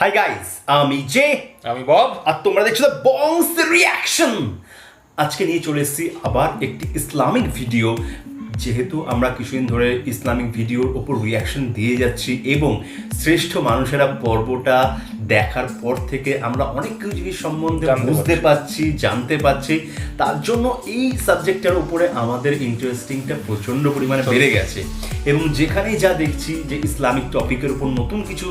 High guys আমি জে আমি বব। আর তোমরা দেখছ দ্য বংস রিয়াকশন আজকে নিয়ে চলে এসেছি আবার একটি ইসলামিক ভিডিও। যেহেতু আমরা কিছুদিন ধরে ইসলামিক ভিডিওর ওপর রিয়াকশন দিয়ে যাচ্ছি এবং শ্রেষ্ঠ মানুষেরা পর্বটা দেখার পর থেকে আমরা অনেক কিছু জিনিস সম্বন্ধে বুঝতে পারছি। জানতে পারছি। তার জন্য এই সাবজেক্টটার উপরে আমাদের ইন্টারেস্টিংটা প্রচণ্ড পরিমাণে বেড়ে গেছে। এবং যেখানেই যা দেখছি যে ইসলামিক টপিকের উপর নতুন কিছু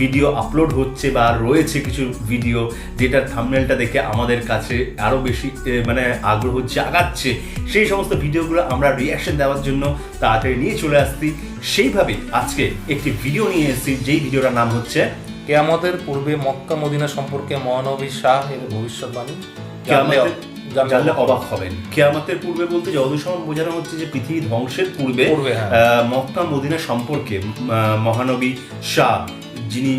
ভিডিও আপলোড হচ্ছে বা রয়েছে কিছু ভিডিও যেটার থামনেলটা দেখে আমাদের কাছে আরও বেশি মানে আগ্রহ জাগাচ্ছে সেই সমস্ত ভিডিওগুলো আমরা রিয়াকশন দেওয়ার জন্য তাড়াতাড়ি নিয়ে চলে আসছি। সেইভাবে আজকে একটি ভিডিও নিয়ে এসেছি যেই ভিডিওটার নাম হচ্ছে কেয়ামতের পূর্বে মক্কা মদিনা সম্পর্কে মহানবী শাহ এর ভবিষ্যৎবাণী। জানলে অবাক হবেন। কেয়ামতের পূর্বে বলতে যতদূর সময় বোঝানো হচ্ছে যে পৃথিবী ধ্বংসের পূর্বে হ্যাঁ। মক্কা মদিনা সম্পর্কে মহানবী শাহ যিনি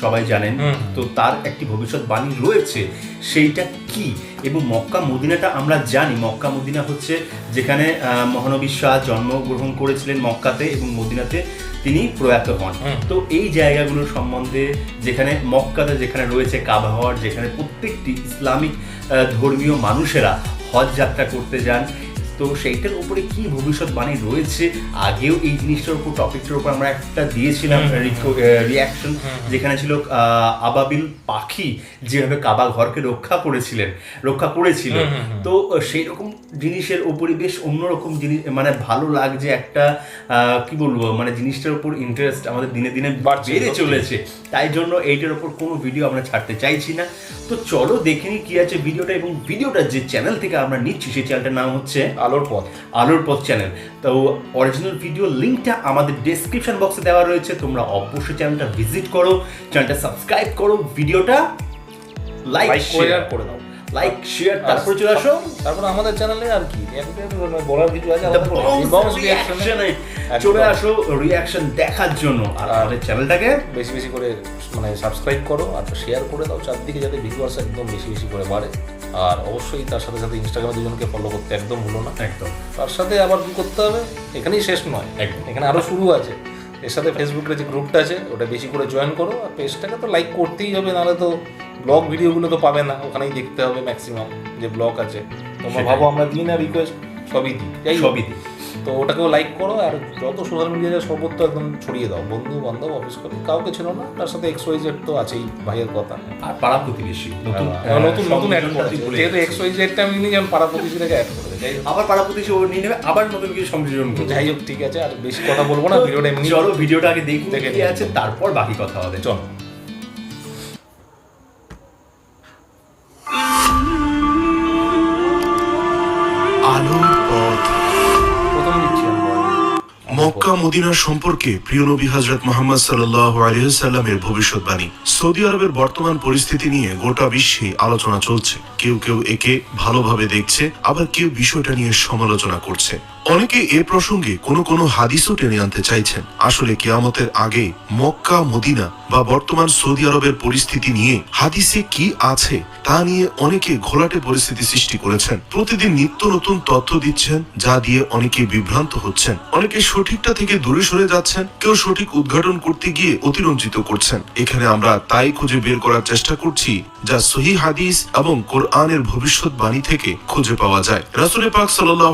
সবাই জানেন তো তার একটি ভবিষ্যৎবাণী রয়েছে সেইটা কি? এবং মক্কা মদিনাটা আমরা জানি মক্কা মদিনা হচ্ছে যেখানে মহানবী শাহ জন্মগ্রহণ করেছিলেন মক্কাতে এবং মদিনাতে তিনি প্রয়াত হন। তো এই জায়গাগুলোর সম্বন্ধে যেখানে মক্কাতে যেখানে রয়েছে কাবাহর যেখানে প্রত্যেকটি ইসলামিক ধর্মীয় মানুষেরা হজ যাত্রা করতে যান। তো সেইটার উপরে কি ভবিষ্যৎবাণী রয়েছে? আগেও এই জিনিসটার উপর টপিকটার উপর আমরা একটা দিয়েছিলাম রিয়াকশন যেখানে ছিল আবাবিল পাখি যেভাবে কাবা ঘরকে রক্ষা করেছিলেন রক্ষা করেছিল। তো সেই রকম জিনিসের উপরে বেশ অন্যরকম জিনিস মানে ভালো লাগছে একটা আহ, কি বলব মানে জিনিসটার উপর ইন্টারেস্ট আমাদের দিনে দিনে বেড়ে চলেছে। তাই জন্য এইটার উপর কোনো ভিডিও আমরা ছাড়তে চাইছি না। তো চলো দেখে নিই কি আছে ভিডিওটা এবং ভিডিওটা যে চ্যানেল থেকে আমরা নিচ্ছি সেই চ্যানেলটার নাম হচ্ছে আলোর পথ আলোর পথ চ্যানেল তো অরিজিনাল ভিডিও লিঙ্কটা আমাদের ডেসক্রিপশন বক্সে দেওয়া রয়েছে। তোমরা অবশ্যই চ্যানেলটা ভিজিট করো চ্যানেলটা সাবস্ক্রাইব করো ভিডিওটা লাইক শেয়ার করে দাও। লাইক শেয়ার তারপরে চলে আসো। তারপর আমাদের চ্যানেলে আর কি? বলার কিছু আছে চলে আসো রিয়াকশন দেখার জন্য। আর আর- আমাদের চ্যানেলটাকে বেশি বেশি করে মানে সাবস্ক্রাইব করো আর শেয়ার করে দাও। চারদিকে যাতে ভিউয়ার্স একদম বেশি বেশি করে বাড়ে। আর অবশ্যই তার সাথে সাথে ইনস্টাগ্রামে দুজনকে ফলো করতে একদম ভুলো না। একদম। তার সাথে আবার কি করতে হবে? এখানেই শেষ নয়। একদম। এখানে আরও শুরু আছে। এর সাথে ফেসবুকের যে গ্রুপটা আছে ওটা বেশি করে জয়েন করো। আর পেজটাকে তো লাইক করতেই হবে নাহলে তো ব্লগ ভিডিওগুলো তো পাবে না। ওখানেই দেখতে হবে ম্যাক্সিমাম যে ব্লগ আছে। তোমরা ভাবো আমরা দিই না রিকোয়েস্ট সবই দিই। যাই। সবই দিই। তো ওটাকেও লাইক করো আর যত সোশ্যাল মিডিয়ায় সর্বত্র একদম ছড়িয়ে দাও। বন্ধু বান্ধব অফিস করি কাউকে ছিল না তার সাথে এক্স ওয়াই জেড তো আছেই ভাইয়ের কথা। আর পাড়া প্রতিবেশী। নতুন হ্যাঁ, নতুন নতুন অ্যাড করেছে। যেহেতু এক্স ওয়াই জেডটা আমি নিয়ে যেমন পাড়া প্রতিবেশীটাকে অ্যাড করে দেয়। আবার পাড়া প্রতিবেশী ও নিয়ে নেবে আবার নতুন কিছু সংযোজন করবে। যাই হোক ঠিক আছে আর বেশি কথা বলব না ভিডিওটা এমনি চলো ভিডিওটা আগে দেখি আছে তারপর বাকি কথা হবে। চলো। মক্কা মদিনার সম্পর্কে প্রিয় নবী হজরত মোহাম্মদ সাল্লাহ আলহিসাল্লামের ভবিষ্যৎবাণী। সৌদি আরবের বর্তমান পরিস্থিতি নিয়ে গোটা বিশ্বে আলোচনা চলছে। কেউ কেউ একে ভালোভাবে দেখছে, আবার কেউ বিষয়টা নিয়ে সমালোচনা করছে। অনেকে এ প্রসঙ্গে কোনো কোনো হাদিসও টেনে আনতে চাইছেন। আসলে কেয়ামতের আগে মক্কা, মদিনা বা বর্তমান সৌদি আরবের পরিস্থিতি নিয়ে হাদিসে কি আছে তা নিয়ে অনেকে ঘোলাটে পরিস্থিতি সৃষ্টি করেছেন। প্রতিদিন নিত্য নতুন তথ্য দিচ্ছেন, যা দিয়ে অনেকে বিভ্রান্ত হচ্ছেন। অনেকে সঠিকটা থেকে দূরে সরে যাচ্ছেন, কেউ সঠিক উদ্ঘাটন করতে গিয়ে অতিরঞ্জিত করছেন। এখানে আমরা তাই খুঁজে বের করার চেষ্টা করছি, যা সহি হাদিস এবং কোরআনের ভবিষ্যৎবাণী থেকে খুঁজে পাওয়া যায়। রাসুল পাক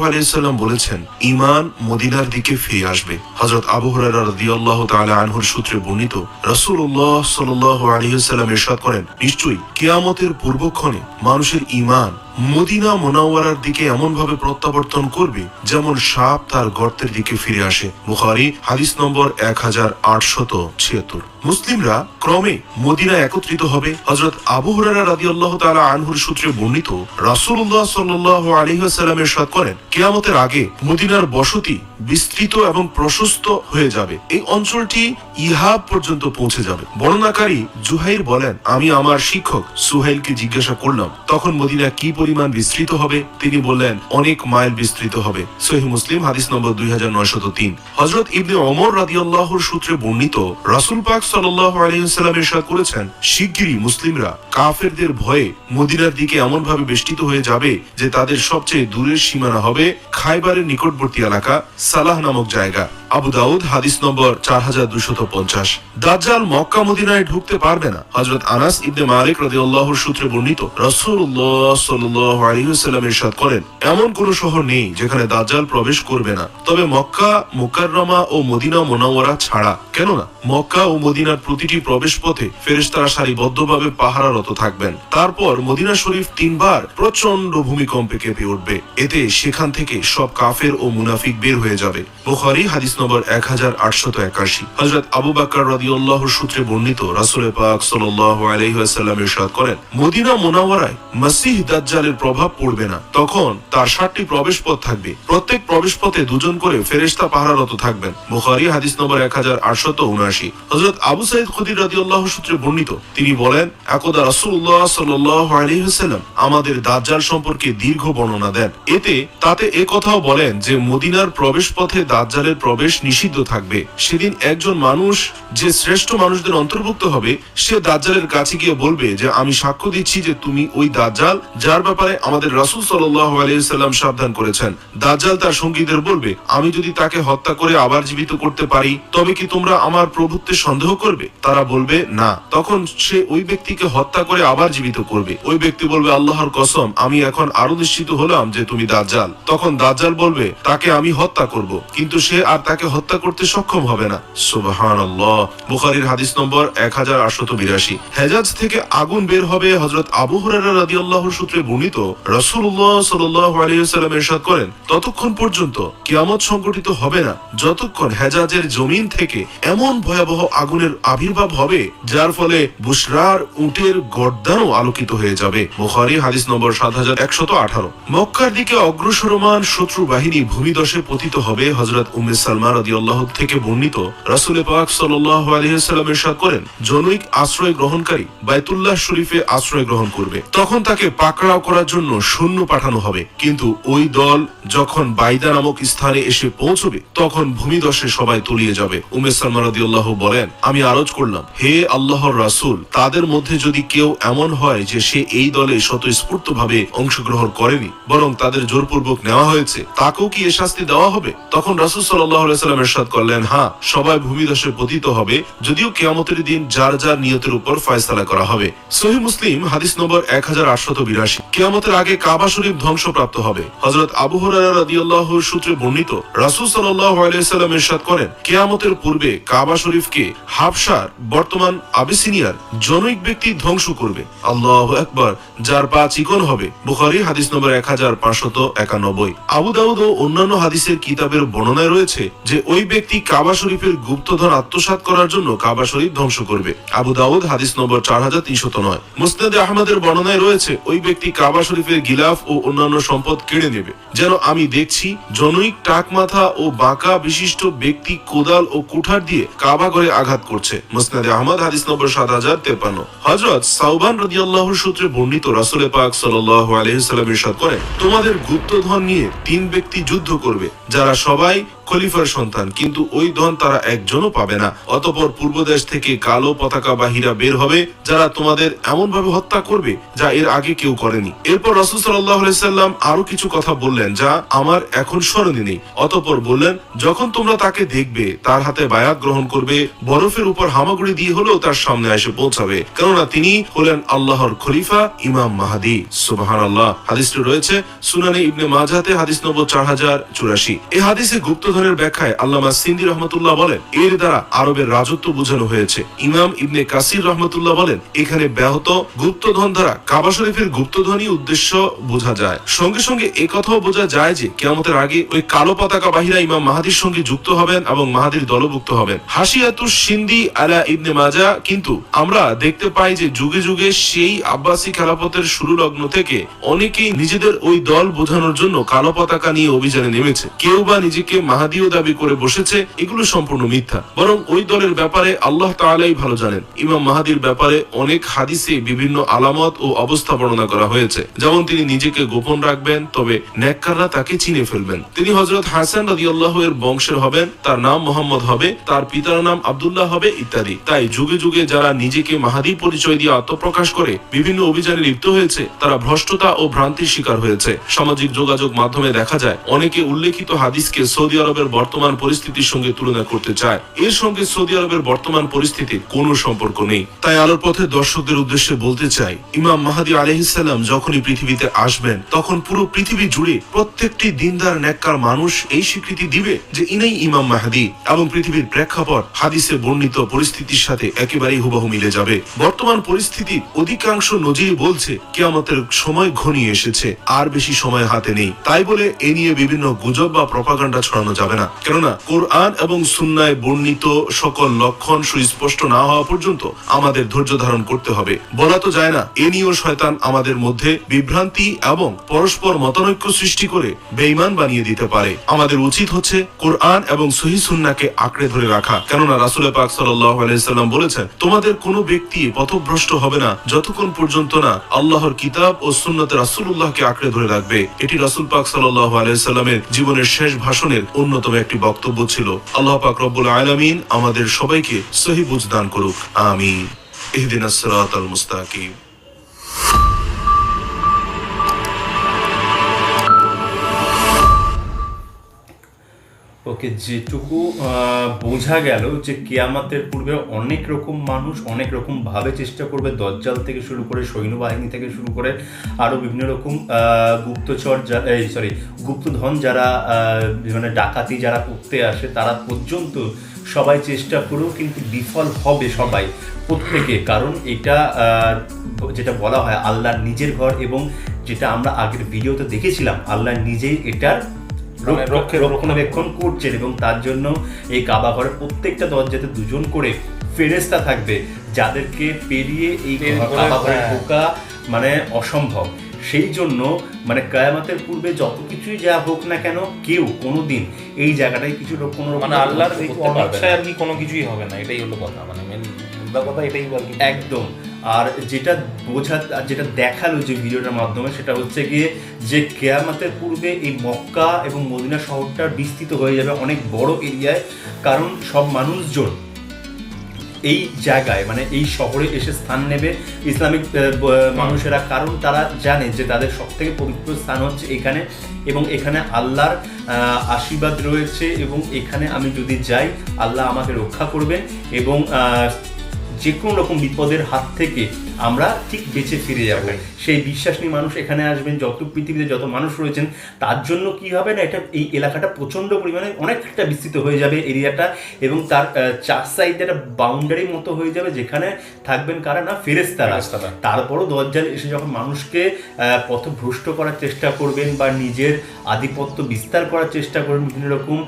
আলিয়াল্লাম বলেছেন ইমান মদিনার দিকে ফিরে আসবে। হজরত আবু হরিয়াল্লাহ তালা আনহুর সূত্রে বর্ণিত, রাসূলুল্লাহ সাল আলাইহি ওয়াসাল্লাম ইরশাদ করেন, নিশ্চয়ই কেয়ামতের পূর্বক্ষণে মানুষের ইমান মদিনা মোনাওয়ারার দিকে এমন ভাবে প্রত্যাবর্তন করবে যেমন সাপ তার গর্তের দিকে ফিরে আসে। বুখারী, হাদিস নম্বর এক হাজার মুসলিমরা ক্রমে মদিনা একত্রিত হবে। হজরত আবু হুরায়রা রাদিয়াল্লাহু তাআলা আনহুর সূত্রে বর্ণিত, রাসূলুল্লাহ সাল্লাল্লাহু আলাইহি ওয়াসাল্লাম ইরশাদ করেন, কিয়ামতের আগে মদিনার বসতি বিস্তৃত এবং প্রশস্ত হয়ে যাবে। এই অঞ্চলটি ইহাব পর্যন্ত পৌঁছে যাবে। বর্ণনাকারী জুহাইর বলেন, আমি আমার শিক্ষক সুহাইলকে জিজ্ঞাসা করলাম, তখন মদিনা কি পরিমাণ বিস্তৃত হবে, তিনি বললেন, অনেক মাইল বিস্তৃত হবে। সহি মুসলিম, হাদিস নম্বর দুই হাজার নয়শত তিন। হজরত ইবনে অমর রাদিয়াল্লাহুর সূত্রে বর্ণিত, রাসূল পাক সাল্লাল্লাহু আলাইহি ওয়াসাল্লাম ইরশাদ করেছেন, শিগগিরই মুসলিমরা কাফেরদের ভয়ে মদিনার দিকে এমন ভাবে বেষ্টিত হয়ে যাবে যে তাদের সবচেয়ে দূরের সীমানা হবে খাইবারের নিকটবর্তী এলাকা সালাহ নামক জায়গা। আবু দাউদ, হাদিস নম্বর চার হাজার দুশত পঞ্চাশ। দাজ্জাল মক্কা মদিনায় ঢুকতে পারবে না। হজরত আনাস ইবনে মালিক রাদিয়াল্লাহুর সূত্রে বর্ণিত, রাসূলুল্লাহ সাল্লাল্লাহু আলাইহি ইরশাদ করেন, এমন কোন শহর নেই যেখানে দাজ্জাল প্রবেশ করবে না। তবে মক্কা, মুকাররমা ও মদিনা মুনাওয়ারা ছাড়া। কেননা, মক্কা ও মদিনার প্রতিটি প্রবেশ পথে ফেরেশতারা সারিবদ্ধভাবে পাহারারত থাকবেন। তারপর মদিনা শরীফ তিনবার প্রচণ্ড ভূমিকম্পে কেঁপে উঠবে। এতে সেখান থেকে সব কাফের ও মুনাফিক বের হয়ে যাবে। বুখারী, হাদিস নম্বর এক হাজার আটশত একাশি। হজরত আবু বাক্কর রাদিয়াল্লাহুর সূত্রে বর্ণিত রাসূল পাক সাল্লাল্লাহু আলাইহি ওয়াসাল্লাম ইরশাদ করেন, মদিনা মুনাওয়ারায় মসিহ দাজ্জালের প্রভাব পড়বে না। তখন তার ষাটটি প্রবেশ পথ থাকবে। প্রত্যেক প্রবেশ পথে দুজন করে ফেরেশতা পাহারারত থাকবেন। বুখারী হাদিস নম্বর এক হাজার আটশত উনআশি। হজরত আবু সাইদ খুদির রাদিয়াল্লাহু সূত্রে বর্ণিত, তিনি বলেন, একদা রাসূলুল্লাহ সাল্লাল্লাহু আলাইহি ওয়াসাল্লাম আমাদের দাজ্জাল সম্পর্কে দীর্ঘ বর্ণনা দেন। এতে তাতে এ কথাও বলেন যে, মদিনার প্রবেশ পথে দাজ্জালের প্রবেশ নিষিদ্ধ থাকবে। সেদিন একজন মানুষ যে শ্রেষ্ঠ মানুষদের অন্তর্ভুক্ত হবে, সে দাজ্জালের কাছে গিয়ে বলবে যে, আমি সাক্ষ্য দিচ্ছি যে তুমি ওই দাজ্জাল যার ব্যাপারে আমাদের রাসূল সাল্লাল্লাহু আলাইহি সাল্লাম সাবধান করেছেন। দাজ্জাল তার সঙ্গীদের বলবে, আমি যদি তাকে হত্যা করে আবার জীবিত করতে পারি, তবে কি তোমরা আমার প্রভুত্বে সন্দেহ করবে? তারা বলবে, না। তখন সে ওই ব্যক্তিকে হত্যা করে আবার জীবিত করবে। ওই ব্যক্তি বলবে, আল্লাহর কসম, আমি এখন আরও নিশ্চিত হলাম যে তুমি দাজ্জাল। তখন দাজ্জাল বলবে, তাকে আমি হত্যা করব। কিন্তু সে আর তাকে হত্যা করতে সক্ষম হবে না। সুবহানাল্লাহ। বুখারীর হাদিস নম্বর এক হাজার হেজাজ থেকে আগুন বের হবে হজরত আবু হুরায়রা রাদিয়াল্লাহু সূত্রে বর্ণিত। সাল্লাল্লাহু আলাইহি ওয়াসাল্লাম করেন, ততক্ষণ পর্যন্ত কিয়ামত সংঘটিত হবে না। যতক্ষণ হেজাজের জমিন থেকে এমন ভয়াবহ আগুনের আবির্ভাব হবে, যার ফলে বুশরার উটের গর্দানও আলোকিত হয়ে যাবে। বুখারী হাদিস নম্বর সাত হাজার একশত আঠারো। মক্কার দিকে অগ্রসরমান শত্রু বাহিনী ভূমিদশে পতিত হবে হজরত উম্মে সালমা রাদিয়াল্লাহ থেকে বর্ণিত পাক ওয়াসাল্লাম করেন, জনৈক আশ্রয় গ্রহণকারী শরীফে আশ্রয় গ্রহণ করবে। তখন তাকে পাকড়াও করার জন্য সৈন্য পাঠানো হবে। কিন্তু ওই দল যখন বাইদা নামক স্থানে এসে পৌঁছবে, তখন ভূমিদশে সবাই তলিয়ে যাবে। উমে সালমা বলেন, আমি আরজ করলাম, হে আল্লাহর রাসূল, তাদের মধ্যে যদি কেউ এমন হয় যে সে এই দলে স্বতঃস্ফূর্ত ভাবে অংশগ্রহণ করেনি, বরং তাদের জোরপূর্বক নেওয়া হয়েছে, তাকেও কি এ শাস্তি দেওয়া হবে? তখন রাসূল আলাইহি ইরশাদ করলেন হ্যাঁ সবাই ভূমিদশে পতিত হবে, যদিও কিয়ামতের দিন যার যার নিয়তের উপর ফয়সালা করা হবে। সহি মুসলিম, হাদিস নম্বর এক হাজার কিয়ামতের আগে কাবা শরীফ ধ্বংসপ্রাপ্ত হবে। হজরত আবু সূত্রে বর্ণিত, রাসূল ইরশাদ করেন, কিয়ামতের পূর্বে কাবা শরীফকে হাবশার, বর্তমান আবিসিনিয়ার জনৈক ব্যক্তি ধ্বংস করবে। আল্লাহ একবার যার পা চিকন হবে। বুখারি, হাদিস নম্বর এক হাজার পাঁচশত একানব্বই। আবু দাউদ ও অন্যান্য হাদিসের কিতাবের বর্ণনায় রয়েছে যে ওই ব্যক্তি কাবা শরীফের গুপ্তধন আত্মসাৎ করার জন্য কাবা শরীফ ধ্বংস করবে। আবু দাউদ, হাদিস নম্বর চার হাজার তিনশত নয়। মুসনাদে আহমদের বর্ণনায় রয়েছে, ওই ব্যক্তি কাবা শরীফের গিলাফ ও অন্যান্য সম্পদ কেড়ে নেবে। যেন আমি দেখছি, জনৈক টাক মাথা ও বাঁকা বিশিষ্ট ব্যক্তি কোদাল ও কুঠার দিয়ে কাবা করে আঘাত করছে। মুসনাদে আহমদ, হাদিস নম্বর সাত হাজার তেপান্ন হজরত সাউবান রাদিয়াল্লাহুর সূত্রে বর্ণিত রাসূলে পাক সাল্লাল্লাহু আলাইহি সাল্লাম ইরশাদ করেন, তোমাদের গুপ্তধন নিয়ে তিন ব্যক্তি যুদ্ধ করবে, যারা সবাই খলিফার সন্তান, কিন্তু ওই ধন তারা একজনও পাবে না। অতপর পূর্ব দেশ থেকে কালো পতাকা বাহিরা বের হবে, যারা তোমাদের এমন ভাবে হত্যা করবে, যা এর আগে কেউ করেনি। এরপর রসুল সাল্লাম আরও কিছু কথা বললেন, যা আমার এখন স্মরণে নেই। অতপর বললেন, যখন তোমরা তাকে দেখবে, তার হাতে বায়াত গ্রহণ করবে, বরফের উপর হামাগুড়ি দিয়ে হলেও তার সামনে এসে পৌঁছাবে। কেননা তিনি হলেন আল্লাহর খলিফা, ইমাম মাহাদি। সুবাহান আল্লাহ হাদিসটি রয়েছে সুনানে ইবনে মাজাতে, হাদিস নম্বর চার হাজার চুরাশি। এই হাদিসে গুপ্তধনের ব্যাখ্যায় আল্লামা সিন্দি রহমতুল্লাহ বলেন, এর দ্বারা আরবের রাজত্ব বোঝানো হয়েছে। ইমাম ইবনে কাসির রহমতুল্লাহ বলেন, এখানে ব্যাহত গুপ্তধন দ্বারা কাবা শরীফের গুপ্তধনই উদ্দেশ্য বোঝা যায়। সঙ্গে সঙ্গে এ কথাও বোঝা যায় যে, কেয়ামতের আগে ওই কালো পতাকা বাহিরা ইমাম মাহাদির সঙ্গে যুক্ত হবেন এবং মাহাদির দলভুক্ত হবেন। হাসিয়াতু সিন্দি আলা ইবনে মাজা, কিন্তু আমরা দেখতে পাই যে যুগে যুগে সেই আব্বাসি খেলাফতের শুরু লগ্ন থেকে অনেকেই নিজেদের ওই দল বোঝানোর জন্য কালো পতাকা নিয়ে অভিযানে নেমেছে। কেউ বা নিজেকে মাহাদিও দাবি করে বসেছে, এগুলো সম্পূর্ণ মিথ্যা। বরং ওই দলের ব্যাপারে আল্লাহ তাআলাই ভালো জানেন। ইমাম মাহাদির ব্যাপারে অনেক হাদিসে বিভিন্ন আলামত ও অবস্থা বর্ণনা করা হয়েছে। যেমন তিনি নিজেকে গোপন রাখবেন, তবে নেককাররা তাকে চিনে ফেলবেন। তিনি হজরত হাসান রাদিয়াল্লাহু এর বংশের হবেন, তার নাম মোহাম্মদ হবে, তার পিতার নাম আবদুল্লাহ হবে ইত্যাদি। তাই যুগে যুগে যারা নিজেকে মাহাদি পরিচয় দিয়ে আত্মপ্রকাশ করে বিভিন্ন অভিযানে লিপ্ত হয়েছে, তারা ভ্রষ্টতা ও ভ্রান্তির শিকার হয়েছে। সামাজিক যোগাযোগ মাধ্যমে দেখা যায়, অনেকে উল্লেখিত হাদিসকে সৌদি আরব আরবের বর্তমান পরিস্থিতির সঙ্গে তুলনা করতে চায়। এর সঙ্গে সৌদি আরবের বর্তমান পরিস্থিতির কোনো সম্পর্ক নেই। তাই আলোর পথে দর্শকদের উদ্দেশ্যে বলতে চাই, ইমাম মাহাদি আলহিসাল্লাম যখনই পৃথিবীতে আসবেন, তখন পুরো পৃথিবী জুড়ে প্রত্যেকটি দিনদার ন্যাক্কার মানুষ এই স্বীকৃতি দিবে যে ইনাই ইমাম মাহাদি এবং পৃথিবীর প্রেক্ষাপট হাদিসে বর্ণিত পরিস্থিতির সাথে একেবারেই হুবাহু মিলে যাবে। বর্তমান পরিস্থিতি অধিকাংশ নজির বলছে, কেয়ামতের সময় ঘনিয়ে এসেছে, আর বেশি সময় হাতে নেই। তাই বলে এ নিয়ে বিভিন্ন গুজব বা প্রপাগান্ডা ছড়ানো যাবে না। কেননা, কোরআন এবং সুন্নায় বর্ণিত সকল লক্ষণ সুস্পষ্ট না হওয়া পর্যন্ত আমাদের ধৈর্য ধারণ করতে হবে। বলা তো যায় না, এ নিয়েও শয়তান আমাদের মধ্যে বিভ্রান্তি এবং পরস্পর মতানৈক্য সৃষ্টি করে বেঈমান বানিয়ে দিতে পারে। আমাদের উচিত হচ্ছে কোরআন এবং সহি সুন্নাকে আঁকড়ে ধরে রাখা। কেননা, রাসুল পাক আলাইসাল্লাম বলেছেন, তোমাদের কোনো ব্যক্তি পথভ্রষ্ট হবে না, যতক্ষণ পর্যন্ত না আল্লাহর কিতাব ও সুন্নতে রাসুল্লাহকে আঁকড়ে ধরে রাখবে। এটি রাসুল পাক সাল্লাহ আলাইসাল্লামের জীবনের শেষ ভাষণের অন্যতম একটি বক্তব্য ছিল, আল্লাহ পাক রব্বুল আলমিন আমাদের সবাইকে সহি বুঝদান করুক আমি ইহদিন আসরাত মুস্তাকিম। ওকে, যেটুকু বোঝা গেল যে কেয়ামাতের পূর্বে অনেক রকম মানুষ অনেক রকম ভাবে চেষ্টা করবে দজ্জাল থেকে শুরু করে সৈন্যবাহিনী থেকে শুরু করে আরও বিভিন্ন রকম গুপ্তচর এই সরি গুপ্তধন যারা মানে ডাকাতি যারা করতে আসে তারা পর্যন্ত সবাই চেষ্টা করেও কিন্তু বিফল হবে সবাই প্রত্যেকে। কারণ এটা যেটা বলা হয় আল্লাহর নিজের ঘর এবং যেটা আমরা আগের ভিডিওতে দেখেছিলাম, আল্লাহ নিজেই এটার রক্ষণাবেক্ষণ করছেন এবং তার জন্য এই কাবা ঘরের প্রত্যেকটা দরজাতে দুজন করে ফেরেস্তা থাকবে যাদেরকে পেরিয়ে এই কাবা ঘরে হ্যাঁ। ঢোকা মানে অসম্ভব সেই জন্য মানে কায়ামাতের পূর্বে যত কিছুই যা হোক না কেন কেউ কোনোদিন এই জায়গাটায় কিছু কোনো মানে আল্লাহর। অনিচ্ছায় আর কি কোনো কিছুই হবে না এটাই হলো কথা মানে মেন কথা এটাই কি একদম আর যেটা বোঝা যেটা দেখাল যে ভিডিওটার মাধ্যমে সেটা হচ্ছে গিয়ে যে কেয়ামতের পূর্বে এই মক্কা এবং মদিনা শহরটা বিস্তৃত হয়ে যাবে অনেক বড় এরিয়ায়। কারণ সব মানুষজন এই জায়গায় মানে এই শহরে এসে স্থান নেবে। ইসলামিক মানুষেরা, কারণ তারা জানে যে তাদের সব থেকে পবিত্র স্থান হচ্ছে এখানে এবং এখানে আল্লাহর আশীর্বাদ রয়েছে এবং এখানে আমি যদি যাই, আল্লাহ আমাকে রক্ষা করবেন এবং যে কোনো রকম বিপদের হাত থেকে আমরা ঠিক বেঁচে ফিরে যাব। সেই বিশ্বাস নিয়ে মানুষ এখানে আসবেন যত পৃথিবীতে যত মানুষ রয়েছেন তার জন্য কি হবে না এটা এই এলাকাটা প্রচণ্ড পরিমাণে অনেকটা বিস্তৃত হয়ে যাবে এরিয়াটা এবং তার চার সাইডে একটা বাউন্ডারি মতো হয়ে যাবে যেখানে থাকবেন কারা না ফেরেস্তারা। তারপরও দজ্জাল এসে যখন মানুষকে পথভ্রষ্ট করার চেষ্টা করবেন বা নিজের আধিপত্য বিস্তার করার চেষ্টা করবেন বিভিন্ন রকম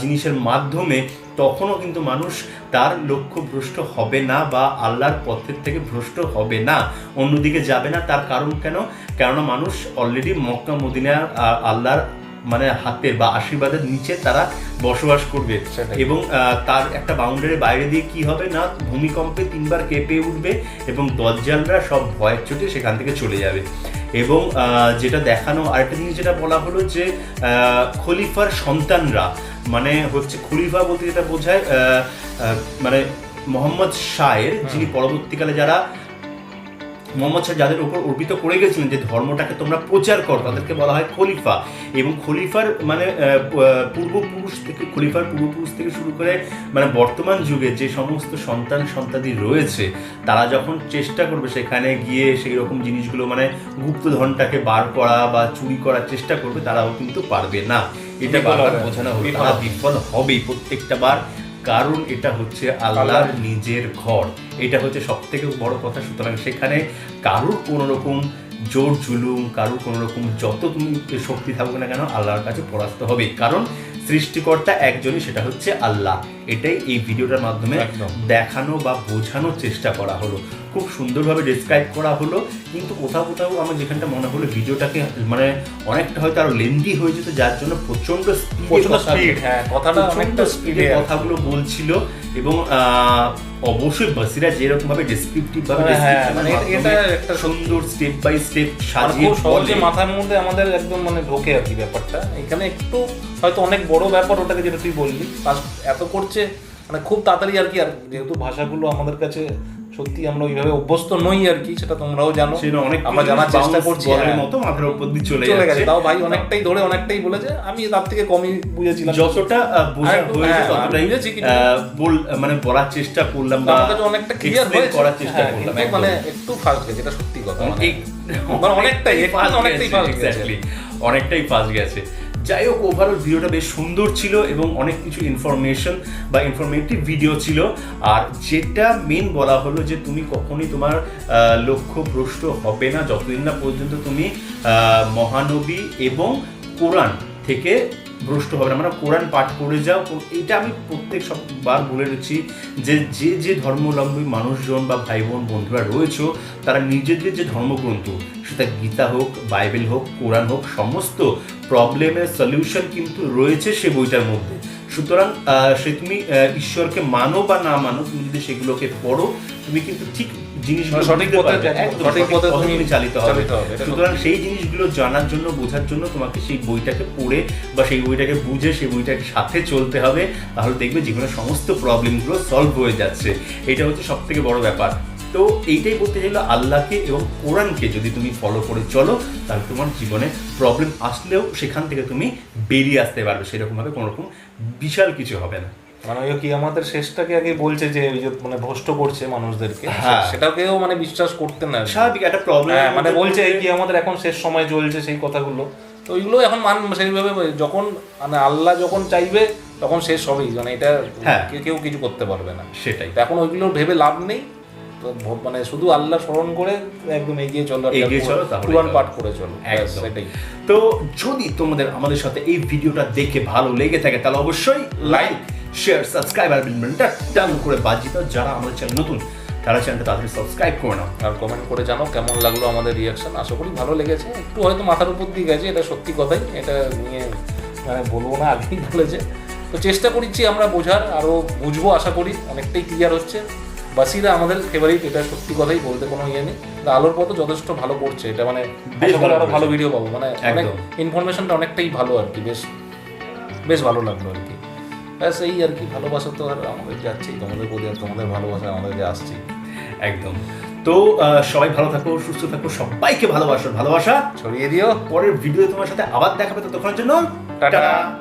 জিনিসের মাধ্যমে তখনও কিন্তু মানুষ তার লক্ষ্য ভ্রষ্ট হবে না বা আল্লাহর পথের থেকে ভ্রষ্ট হবে না। অন্যদিকে যাবে না তার কারণ কেন? কেননা মানুষ অলরেডি মক্কা মদিনার আল্লাহর মানে হাতের বা আশীর্বাদের নিচে তারা বসবাস করবে। এবং তার একটা বাউন্ডারির বাইরে দিয়ে কি হবে না? ভূমিকম্পে তিনবার কেঁপে উঠবে এবং দজ্জালরা সব ভয়ের চোটে সেখান থেকে চলে যাবে। এবং যেটা দেখানো আরেকটা জিনিস যেটা বলা হলো যে খলিফার সন্তানরা মানে হচ্ছে খলিফা বলতে যেটা বোঝায় মানে মোহাম্মদ শাহের যিনি পরবর্তীকালে যারা মোহাম্মদ শাহ যাদের উপর অর্পিত করে গেছিলেন যে ধর্মটাকে তোমরা প্রচার করো তাদেরকে বলা হয় খলিফা। এবং খলিফার মানে পূর্বপুরুষ থেকে খলিফার পূর্বপুরুষ থেকে শুরু করে মানে বর্তমান যুগে যে সমস্ত সন্তান সন্তাদি রয়েছে তারা যখন চেষ্টা করবে সেখানে গিয়ে সেই রকম জিনিসগুলো মানে গুপ্তধনটাকে বার করা বা চুরি করার চেষ্টা করবে তারাও কিন্তু পারবে না। এটা বারবার বোঝানো তারা হবে। বিফল হবেই প্রত্যেকটা বার। কারণ এটা হচ্ছে আল্লাহর নিজের ঘর। এটা হচ্ছে সব থেকে বড় কথা। সুতরাং সেখানে কারোর কোনো রকম জোর জুলুম কারোর কোনো রকম যত তুমি শক্তি থাকুক না কেন আল্লাহর কাছে পরাস্ত হবে কারণ সৃষ্টিকর্তা একজনই সেটা হচ্ছে আল্লাহ। এটাই এই ভিডিওটার মাধ্যমে দেখানো বা বোঝানোর চেষ্টা করা হলো। খুব সুন্দরভাবে ডিসক্রাইব করা হলো কিন্তু কোথাও কোথাও আমার যেখানটা মনে হলো ভিডিওটাকে মানে অনেকটা হয়তো আরও লেন্দি হয়ে যেত যার জন্য প্রচণ্ড প্রচণ্ড স্পিড হ্যাঁ কথাটা অনেকটা স্পিডে কথাগুলো বলছিল। এবং অবশ্যই বাসিরা যেরকম ভাবে ডেসক্রিপটিভ ভাবে হ্যাঁ, হ্যাঁ, description এর মানে এটা- একটা সুন্দর স্টেপ বাই স্টেপ সাজিয়ে সহজে। মাথার মধ্যে আমাদের একদম মানে ঢোকে আর কি ব্যাপারটা এখানে একটু হয়তো অনেক বড় ব্যাপার ওটাকে যেটা তুই বললি এত করছে মানে খুব তাড়াতাড়ি আর কি আর যেহেতু ভাষাগুলো আমাদের কাছে সত্যি আমরা ওইভাবে অভ্যস্ত নই আর কি সেটা তোমরাও জানো। অনেক আমরা জানার চেষ্টা করছি হ্যাঁ। মতো মাথার উপর দিয়ে চলে গেছে। তাও ভাই অনেকটাই ধরে অনেকটাই বলেছে। আমি তার থেকে কমই বুঝেছিলাম। যতটা বোঝা হয়েছে হ্যাঁ, ততটাই বুঝেছি বল- মানে বলার চেষ্টা করলাম বা অনেকটা ক্লিয়ার করার চেষ্টা হ্যাঁ, করলাম মানে একটু ফাস্ট গেছে এটা সত্যি কথা। মানে মানে অনেকটাই, অনেকটাই fast গেছে। অনেকটাই ফাস্ট গেছে। যাই হোক ওভারঅল ভিডিওটা বেশ সুন্দর ছিল এবং অনেক কিছু ইনফরমেশন বা ইনফরমেটিভ ভিডিও ছিল। আর যেটা মেন বলা হলো যে, তুমি কখনই তোমার লক্ষ্য ভ্রষ্ট হবে না। যতদিন না পর্যন্ত তুমি মহানবী এবং কোরআন থেকে ভ্রষ্ট হবে না। মানে কোরআন পাঠ করে যাও। এটা আমি প্রত্যেক সববার বলে রেখেছি যে যে যে ধর্মাবলম্বী মানুষজন বা ভাই বোন বন্ধুরা রয়েছে, তারা নিজেদের যে ধর্মগ্রন্থ, সেটা গীতা হোক, বাইবেল হোক, কোরআন হোক, সমস্ত প্রবলেমের সলিউশন কিন্তু রয়েছে সে বইটার মধ্যে। সুতরাং সে তুমি ঈশ্বরকে মানো বা না মানো, তুমি যদি সেগুলোকে পড়ো, তুমি কিন্তু ঠিক জিনিসগুলো সঠিক পথে সঠিক পথে তুমি চালিত হবে। সুতরাং সেই জিনিসগুলো জানার জন্য বোঝার জন্য তোমাকে সেই বইটাকে পড়ে বা সেই বইটাকে বুঝে সেই বইটাকে সাথে চলতে হবে। তাহলে দেখবে জীবনের সমস্ত প্রবলেমগুলো সলভ হয়ে যাচ্ছে। এটা হচ্ছে সব থেকে বড় ব্যাপার। তো এইটাই বলতে চাইলো আল্লাহকে এবং কোরআনকে। যদি তুমি ফলো করে চলো তাহলে তোমার জীবনে প্রবলেম আসলেও সেখান থেকে তুমি বেরিয়ে আসতে পারবে। সেরকমভাবে কোনো রকম বিশাল কিছু হবে না। মানে ওই কি আমাদের শেষটাকে আগে বলছে যে ওই যে মানে ভ্রষ্ট করছে মানুষদেরকে হ্যাঁ। সেটাকেও মানে বিশ্বাস করতে না। স্বাভাবিক একটা প্রবলেম হ্যাঁ মানে বলছে কি আমাদের এখন শেষ সময় চলছে সেই কথাগুলো। তো ওইগুলো এখন মান সেইভাবে যখন মানে আল্লাহ যখন চাইবে তখন শেষ হবেই। মানে এটা হ্যাঁ। কেউ কিছু করতে পারবে না। সেটাই। তো এখন ওইগুলো ভেবে লাভ নেই। তো মানে শুধু আল্লাহ স্মরণ করে একদম এগিয়ে চলো এগিয়ে চলো, কোরআন পাঠ করে চলো। সেটাই। তো যদি তোমাদের আমাদের সাথে এই ভিডিওটা দেখে ভালো লেগে থাকে তাহলে অবশ্যই লাইক শেয়ার সাবস্ক্রাইব আর বিলটা টান করে বাজি বাজিত। যারা আমাদের চ্যানেল নতুন তারা চ্যানেলটা তাড়াতাড়ি সাবস্ক্রাইব করে নাও। আর কমেন্ট করে জানো কেমন লাগল আমাদের রিয়াকশন আশা করি ভালো লেগেছে। একটু হয়তো মাথার উপর দিয়ে গেছে এটা সত্যি কথাই। এটা নিয়ে মানে বলব না আগেই বলেছে। তো চেষ্টা করছি আমরা বোঝার আরও বুঝব আশা করি। অনেকটাই ক্লিয়ার হচ্ছে। বাসিরা আমাদের ফেভারিট এটা সত্যি কথাই বলতে কোনো ইয়ে নেই। আলোর পথও যথেষ্ট ভালো করছে। এটা মানে আরও ভালো ভিডিও পাবো। মানে অনেক ইনফরমেশনটা অনেকটাই ভালো আর কি। বেশ বেশ ভালো লাগল আর কি। ব্যাস এই আর কি ভালোবাসা তো আর আমাদের যাচ্ছেই তোমাদের বলি আর তোমাদের ভালোবাসা আমাদের যে আসছি একদম। তো আহ, সবাই ভালো থাকো সুস্থ থাকো সবাইকে ভালোবাসো ভালোবাসা। ছড়িয়ে দিও। পরের ভিডিও তোমার সাথে আবার দেখাবে ততক্ষণের জন্য। টাটা।